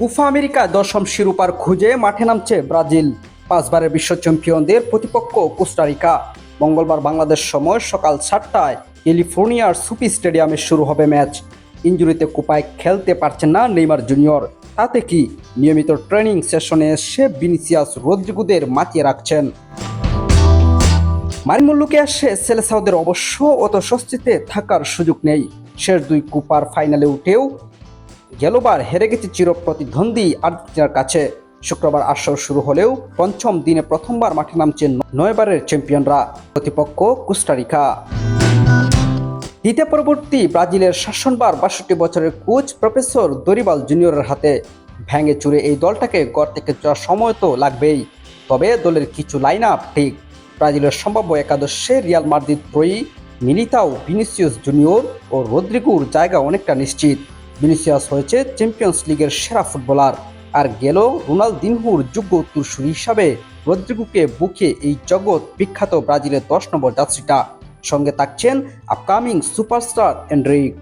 কুফা America দশম শিরোপার খুঁজে মাঠে নামছে ব্রাজিল। পাঁচবারের বিশ্ব চ্যাম্পিয়নদের প্রতিপক্ষ কোস্টারিকা মঙ্গলবার বাংলাদেশ সময় সকাল সাতটায় ক্যালিফোর্নিয়ার সুপি স্টেডিয়ামে শুরু হবে ম্যাচ। ইঞ্জুরিতে কুপায় খেলতে পারছেন না নেইমার জুনিয়র। তাতে কি? নিয়মিত ট্রেনিং সেশনে এসে বিনিসিয়াস রদ্রিগুদের মাতিয়ে রাখছেন। মারিন মুল্লুকে আসে সেলেসাউদের অবশ্য অত স্বস্তিতে থাকার সুযোগ নেই। শেষ দুই কুপার ফাইনালে উঠেও গেলবার হেরে গেছে চির প্রতিদ্বন্দ্বী আর্জেন্টিনার কাছে। শুক্রবার আসর শুরু হলেও পঞ্চম দিনে প্রথমবার মাঠে নামছে নয়বারের চ্যাম্পিয়নরা, প্রতিপক্ষ কুস্টারিকা দ্বিতীয় পরবর্তী ব্রাজিলের শাসনবার বাষট্টি বছরের কোচ প্রফেসর দরিবাল জুনিয়রের হাতে। ভেঙে চুরে এই দলটাকে গড় থেকে যাওয়ার সময় তো লাগবেই। তবে দলের কিছু লাইন আপ ঠিক। ব্রাজিলের সম্ভাব্য একাদশে রিয়াল মাদ্রিদ ত্রয়ী মিলিতাও ভিনিসিয়াস জুনিয়র ও রদ্রিগুর জায়গা অনেকটা নিশ্চিত। ভিনিসিয়াস হয়েছে চ্যাম্পিয়ন্স লিগের সেরা ফুটবলার। আর গেল রোনালদিনহুর যোগ্য উত্তরসূরি হিসাবে রদ্রিগুকে বুকে এই জগৎ বিখ্যাত ব্রাজিলের দশ নম্বর যাত্রীটা সঙ্গে থাকছেন আপকামিং সুপারস্টার এন্ড্রিক।